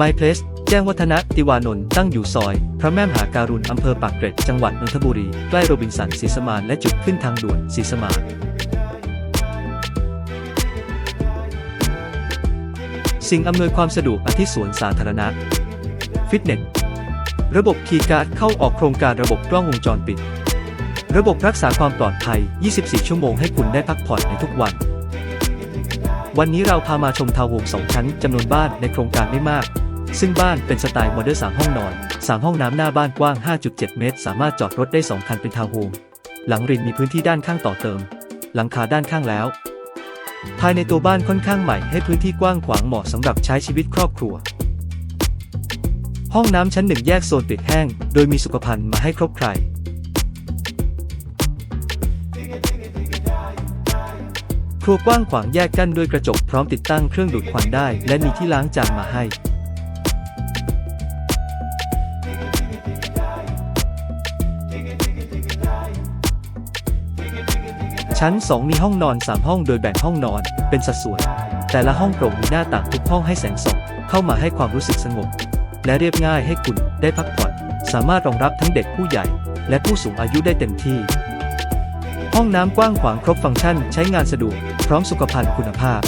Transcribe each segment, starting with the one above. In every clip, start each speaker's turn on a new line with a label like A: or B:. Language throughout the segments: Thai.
A: My Place แจ้งวัฒนะติวานนท์ตั้งอยู่ซอย พระแม่มหาการุณอำเภอปากเกร็ด จังหวัดนนทบุรี ใกล้โรบินสันศรีสมานและจุดขึ้นทางด่วนศรีสมานสิ่งอำนวยความสะดวกอาทิสวนสาธารณะ ฟิตเนส ระบบคีย์การ์ดเข้าออกโครงการระบบกล้องวงจรปิด ระบบรักษาความปลอดภัย 24 ชั่วโมงให้คุณได้พักผ่อนในทุกวัน วันนี้เราพามาชมทาวน์โฮมสองชั้นจำนวนบ้านในโครงการไม่มาก ซึ่งบ้านเป็นสไตล์โมเดิร์นสามห้องนอน 3 ห้องน้ำหน้าบ้านกว้าง 5.7 เมตร สามารถจอดรถได้ 2 คันเป็นทาวน์โฮม หลังริมมีพื้นที่ด้านข้างต่อเติม หลังคาด้านข้างแล้ว ภายในตัวบ้านค่อนข้างใหม่ให้พื้นที่กว้างขวางเหมาะสำหรับใช้ชีวิตครอบครัว ห้องน้ำชั้นหนึ่งแยกโซนปิดแห้ง โดยมีสุขภัณฑ์มาให้ครบครันครัวกว้างขวางแยกกั้นด้วยกระจกพร้อมติดตั้งเครื่องดูดควันได้ และมีที่ล้างจานมาให้ ชั้น 2 มีห้องนอน 3 ห้องโดยแบ่งห้องนอนเป็นสัดส่วน แต่ละห้องโปร่งมีหน้าต่างทุกห้องให้แสงส่องเข้ามาให้ความรู้สึกสงบ และเรียบง่ายให้คุณได้พักผ่อน สามารถรองรับทั้งเด็กผู้ใหญ่ และผู้สูงอายุได้เต็มที่ ห้องน้ำกว้างขวางครบฟังก์ชันใช้งานสะดวกพร้อมสุขภัณฑ์คุณภาพ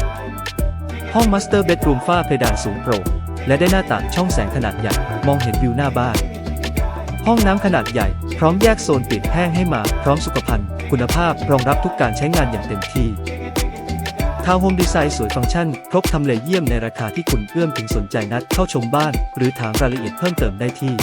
A: ห้องมาสเตอร์เบดรูมฝ้าเพดานสูงโปร่งและได้หน้าต่างช่องแสงขนาดใหญ่มองเห็นวิวหน้าบ้าน ห้องน้ำขนาดใหญ่ พร้อมแยกโซนปิดแห้งให้มา พร้อมสุขภัณฑ์ คุณภาพรองรับทุกการใช้งานอย่างเต็มที่ทาวน์โฮมดีไซน์สวยฟังก์ชัน ครบทำเลเยี่ยมในราคาที่คุณเอื้อมถึงสนใจนัดเข้าชมบ้าน หรือถามรายละเอียดเพิ่มเติมได้ที่